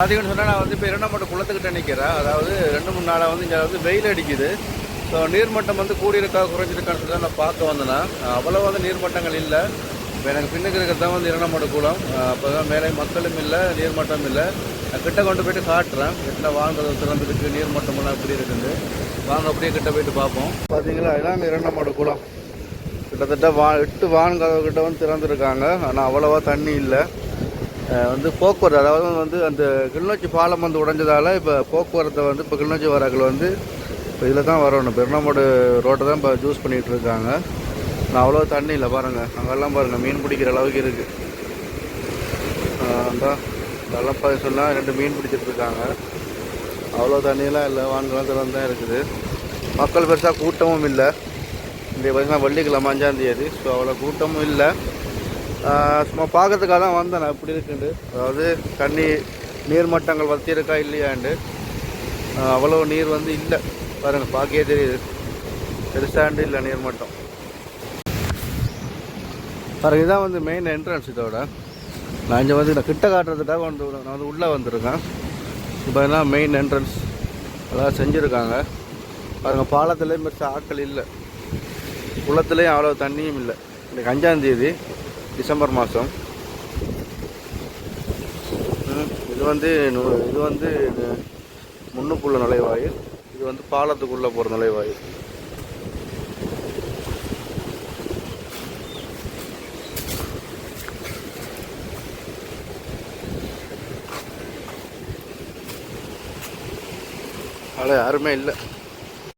பார்த்தீங்கன்னு சொன்னால் நான் வந்து இப்போ இரண்டாமட்ட குளத்துக்கிட்ட நிற்கிறேன் அதாவது ரெண்டு மூணு நாளாக வந்து இங்கே வந்து வெயில் அடிக்குது. ஸோ நீர்மட்டம் வந்து கூடியிருக்கா குறைஞ்சிருக்கான்னு சொல்லி நான் பார்க்க வந்தேன்னா அவ்வளோ வந்து நீர்மட்டங்கள் இல்லை. இப்போ எனக்கு பின்னுக்கு இருக்கிறது தான் வந்து இரண்டாமட்ட குளம். அப்போ தான் மேலே மக்களும் இல்லை நீர்மட்டம் இல்லை. நான் கிட்ட கொண்டு போயிட்டு காட்டுறேன். கிட்ட வாழ்ந்தது திறந்துருக்கு நீர்மட்டமெல்லாம் எப்படி இருக்குது. வாங்க அப்படியே கிட்ட போயிட்டு பார்ப்போம். பார்த்தீங்களா இதான் இரண்டாமட்ட குளம். கிட்டத்தட்ட வா எட்டு வான்கதவு கிட்ட வந்து திறந்துருக்காங்க. ஆனால் அவ்வளோவா தண்ணி இல்லை. வந்து போக்குவரத்து அதாவது வந்து அந்த கிளிநொச்சி பாலம் வந்து உடைஞ்சதால இப்போ போக்குவரத்தை வந்து இப்போ கிளிநொச்சி வராக்கள் வந்து இப்போ இதில் தான் வரணும். பெருநாமோடு ரோட்டை தான் இப்போ ஜூஸ் பண்ணிகிட்டு இருக்காங்க. நான் அவ்வளோ தண்ணி இல்லை பாருங்கள் அங்கெல்லாம் பாருங்கள் மீன் பிடிக்கிற அளவுக்கு இருக்குது அதான் அதெல்லாம் பார்த்து சொன்னால் ரெண்டு மீன் பிடிச்சிட்டு இருக்காங்க. அவ்வளோ தண்ணியெல்லாம் இல்லை வாங்கலாம் திறந்து தான் இருக்குது. மக்கள் பெருசாக கூட்டமும் இல்லை. இன்றைய பார்த்திங்கன்னா வெள்ளிக்கிழமை அஞ்சாந்தேதி ஸோ அவ்வளோ கூட்டமும் இல்லை. சும்மா பார்க்கறதுக்காக தான் வந்தேன் நான். எப்படி இருக்குண்டு. அதாவது தண்ணி நீர்மட்டங்கள் வத்தியிருக்கா இல்லையாண்டு. அவ்வளோ நீர் வந்து இல்லை. பாருங்கள் பார்க்கவே தெரியுது. பெருசாண்டு இல்லை நீர்மட்டம். பாருங்க இதான் வந்து மெயின் என்ட்ரன்ஸ் இதோட. நான் இங்கே வந்து நான் கிட்ட காட்டுறதுக்காக வந்து நான் வந்து உள்ளே வந்திருக்கேன். இப்போ என்ன மெயின் என்ட்ரன்ஸ் அதெல்லாம் செஞ்சுருக்காங்க. பாருங்கள் பாலத்துலேயும் பெருசாக ஆட்கள் இல்லை. குளத்துலேயும் அவ்வளோ தண்ணியும் இல்லை. இன்றைக்கு அஞ்சாந்தேதி டிசம்பர் மாதம். இது வந்து இது வந்து முன்னுக்குள்ள நுழைவாயில் இது வந்து பாலத்துக்குள்ளே போகிற நுழைவாயில். அதில் யாருமே இல்லை.